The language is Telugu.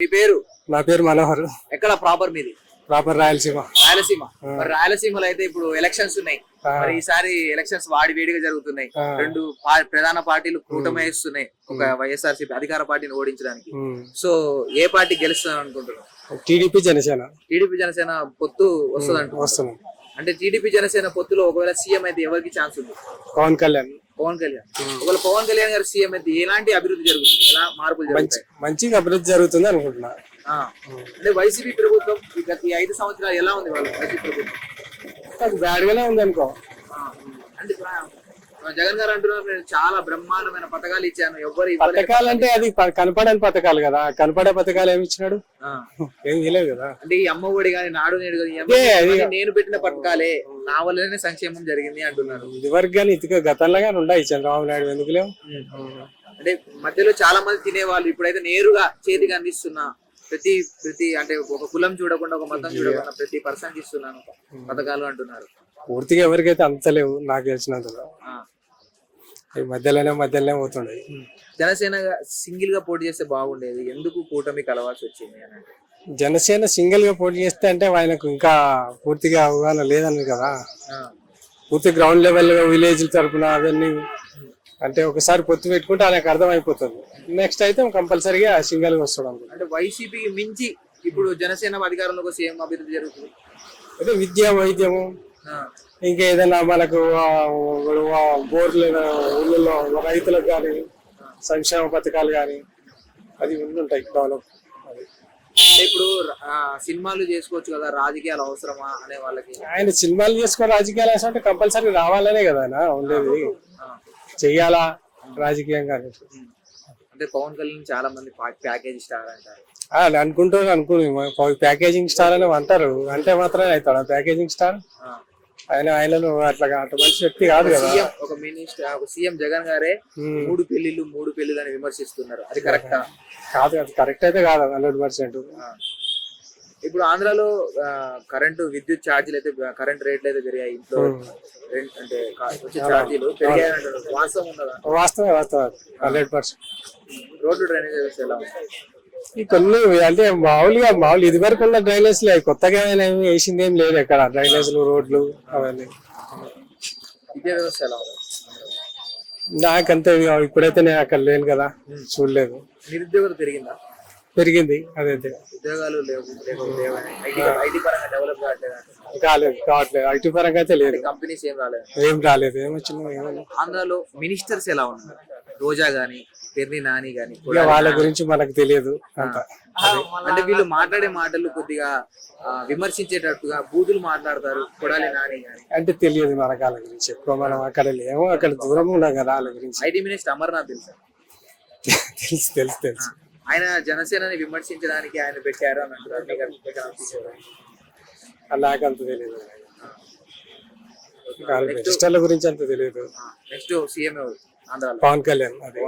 మీ పేరు? నా పేరు మనోహర్. ఎక్కడ ప్రాపర్ మీది? ప్రాపర్ రాయలసీమ. రాయలసీమ. మరి రాయలసీమలో అయితే ఇప్పుడు ఎలక్షన్స్ ఉన్నాయి. మరి ఈసారి ఎలక్షన్స్ వాడి వేడిగా జరుగుతున్నాయి. రెండు ప్రధాన పార్టీలు కూటమి వేస్తున్నాయి. ఒక వైఎస్ఆర్సీపీ అధికార పార్టీని ఓడించడానికి. సో ఏ పార్టీ గెలుస్తుంది అనుకుంటున్నారు? టీడీపీ జనసేన. టీడీపీ జనసేన పొత్తు వస్తుంది. వస్తున్నాం అంటే టీడీపీ జనసేన పొత్తులో ఒకవేళ సీఎం అయితే ఎవరికి ఛాన్స్ ఉంది? పవన్ కళ్యాణ్. పవన్ కళ్యాణ్. ఒకవేళ పవన్ కళ్యాణ్ గారు సీఎం అయితే ఎలాంటి అభివృద్ధి జరుగుతుంది? ఎలా మార్పులు మంచి జరుగుతాయి మంచిగా అభివృద్ధి జరుగుతుంది అనుకుంటున్నా. అంటే వైసీపీ ప్రభుత్వం గత ఈ ఐదు సంవత్సరాలు ఎలా ఉంది వాళ్ళు వైసీపీ ప్రభుత్వం? బ్యాడ్గానే ఉంది అనుకో. అంటే జగన్ గారు అంటున్నారు నేను చాలా బ్రహ్మాండమైన పథకాలు ఇచ్చాను. ఇవ్వలేదు పథకాలు అంటే అది కనపడని పథకాలు కదా. కనపడే పథకాలు ఏమి ఇచ్చినాడు. ఏం చేయలేదు కదా. అంటే ఈ అమ్మ ఒడి కానీ నాడు నేడు కానీ నేను పెట్టిన పథకాలే. నా వల్లనే సంక్షేమం జరిగింది అంటున్నారు. ఇదివరకు కానీ ఇదిగా గతంలో కానీ ఉన్నాయి చంద్రబాబు నాయుడు ఎందుకు లేవు అంటే మధ్యలో చాలా మంది తినేవాళ్ళు ఇప్పుడైతే నేరుగా చేతికి అందిస్తున్నా ప్రతి ప్రతి అంటే ఒక కులం చూడకుండా ఒక మతం చూడకుండా ప్రతి పర్సన్ ఇస్తున్నాను పథకాలు అంటున్నారు. పూర్తిగా ఎవరికైతే అంత లేవు నాకు తెలిసినంతలో. మధ్యలోనే మధ్యలోనే పోతుండే. జనసేన సింగిల్గా పోటీ చేస్తే బాగుండేది. ఎందుకు కూటమి కలవాల్సి వచ్చింది అని? జనసేన సింగిల్గా పోటీ చేస్తే అంటే ఆయనకు ఇంకా పూర్తిగా అవగాహన లేదని కదా. పూర్తి గ్రౌండ్ లెవెల్ విలేజ్ తరపున అవన్నీ అంటే ఒకసారి పొత్తు పెట్టుకుంటే ఆయనకు అర్థం అయిపోతుంది నెక్స్ట్ అయితే కంపల్సరీగా సింగల్గా వస్తాడు అంటే వైసీపీకి మించి ఇప్పుడు జనసేన అధికారంలోకి ఏం అభివృద్ధి జరుగుతుంది? అంటే విద్య వైద్యము. ఇంకా ఏదైనా మనకు బోర్లు ఊళ్ళలో రైతులకు కానీ సంక్షేమ పథకాలు కానీ అది ఉంటాయి డెవలప్. ఇప్పుడు సినిమాలు చేసుకోవచ్చు కదా రాజకీయాలు అవసరమా అనే వాళ్ళకి? ఆయన సినిమాలు చేసుకొని రాజకీయాలు వేసా అంటే కంపల్సరీ రావాలనే కదా ఆయన ఉండేది. చెయ్యాలా రాజకీయంగా. అంటే పవన్ కళ్యాణ్ చాలా మంది ప్యాకేజ్ స్టార్ అంటారు. ఆ, అని అనుకుంటూ అనుకుని. ప్యాకేజింగ్ స్టార్ అని అంటారు. అంటే మాత్రమే అవుతాడు ప్యాకేజింగ్ స్టార్. ఆయన ఆయనను అట్లా అటు మంచి వ్యక్తి కాదు కదా. సీఎం ఒక మినిస్టర్ ఒక సీఎం జగన్ గారే. మూడు పెళ్ళిళ్ళు మూడు పెళ్ళిళ్ళు అని విమర్శిస్తున్నారు. అది కరెక్టా? కాదు అది కరెక్ట్ అయితే కాదు హండ్రెడ్ పర్సెంట్. ఇప్పుడు ఆంధ్రాలో కరెంటు విద్యుత్ ఛార్జీలు అయితే కరెంట్ రేట్లు అయితే పెరిగాయి. ఇంట్లో రెంట్ అంటే వచ్చే ఛార్జీలు పెరిగాయి అంటారు వాస్తవం ఉన్నదా? వాస్తవే వాస్తవం హండ్రెడ్ పర్సెంట్. రోడ్లు డ్రైనేజ్ ఎలా ఉంది? కొన్ని అంటే మామూలుగా మామూలు ఇది వరకు ఉన్న డ్రైనేజ్ లే కొత్తగా ఏమీ వేసింది ఏం లేదు ఎక్కడ. డ్రైనేజ్లు రోడ్లు అవన్నీ. నాకంతే ఇప్పుడైతే నేను అక్కడ లేను కదా చూడలేదు. నిరుద్యోగత పెరిగిందా? పెరిగింది అదైతే ఉద్యోగాలు కాలేదు కావట్లేదు. ఐటీ పరంగా అయితే లేదు. కంపెనీస్ ఏం రాలేదు? ఏం రాలేదు ఏమొచ్చిందో ఏమో. ఆంధ్రాలో మినిస్టర్స్ ఎలా ఉన్నారు? రోజా గాని పెర్ని నాని గాని ఇక వాళ్ళ గురించి మనకు తెలియదు అంత. అంటే వీళ్ళు మాట్లాడే మాటలు కొద్దిగా ఆ, విమర్శించేటట్టుగా బూతులు మాట్లాడతారు కొడాలి నాని గాని. అంటే తెలియదు మనకు వాళ్ళ గురించి. ఎక్కువ మనం అక్కడ లేము అక్కడ దూరం ఉన్నాం కదా వాళ్ళ గురించి. ఐటీ మినిస్టర్ అమర్నాథ్ తెలుసా? తెలుసు తెలుసు తెలుసు. ఆయన జనసేనని విమర్శించడానికి ఆయన పెట్టారు అని అంటారు. మీకు అది- మీకు అనిపించదా? అది నాకు అంత తెలియదు. గురించి అంత తెలియదు. ఆ, నెక్స్ట్ సీఎం ఎవరు? ఆంధ్రాలో. పవన్ కళ్యాణ్ అదే.